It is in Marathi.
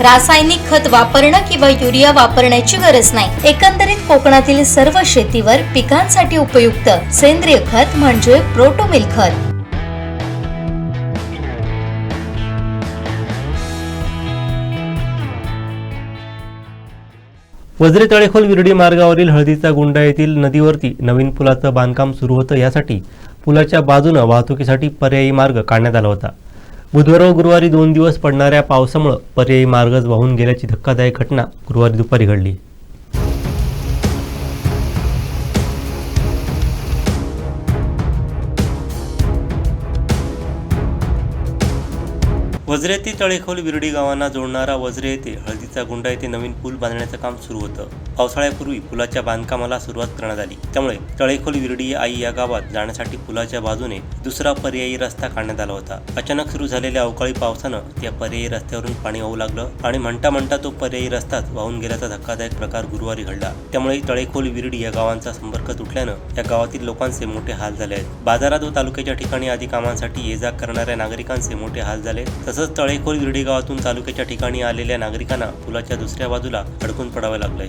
रासायनिक खत वापरणं किंवा युरिया वापरण्याची गरज नाही. एकंदरीत कोकणातील सर्व शेतीवर पिकांसाठी उपयुक्त सेंद्रिय खत म्हणजे प्रोटोमिल खत. वज्रे तळेखोल विरडी मार्गावरील हळदीचा गुंडा येथील नदीवरती नवीन पुलाचं बांधकाम सुरू होतं. यासाठी पुलाच्या बाजूनं वाहतुकीसाठी पर्यायी मार्ग काढण्यात आला होता. बुधवार व गुरुवारी दोन दिवस पडणाऱ्या पावसामुळं पर्यायी मार्गच वाहून गेल्याची धक्कादायक घटना गुरुवारी दुपारी घडली. वज्रे ते तळेखोल विरडी गावांना जोडणारा वज्रे येथे हळदीचा गुंडा येथे नवीन पूल बांधण्याचं काम सुरू होतं. पावसाळ्यापूर्वी पुलाच्या बांधकामाला सुरुवात करण्यात आली. त्यामुळे तळेखोल विरडी आई या गावात जाण्यासाठी पुलाच्या बाजूने दुसरा पर्यायी रस्ता काढण्यात आला होता. अचानक सुरू झालेल्या अवकाळी पावसानं त्या पर्यायी रस्त्यावरून पाणी वाहू लागलं आणि म्हणता म्हणता तो पर्यायी रस्ताच वाहून गेल्याचा धक्कादायक प्रकार गुरुवारी घडला. त्यामुळे तळेखोल विरडी या गावांचा संपर्क तुटल्यानं या गावातील लोकांचे मोठे हाल झाले आहेत. बाजारात व तालुक्याच्या ठिकाणी आदी कामांसाठी ये जा करणाऱ्या नागरिकांचे मोठे हाल झाले. तसंच तळेखोल विरडी गावातून तालुक्याच्या ठिकाणी आलेल्या नागरिकांना पुलाच्या दुसऱ्या बाजूला अडकून पडावे लागलंय.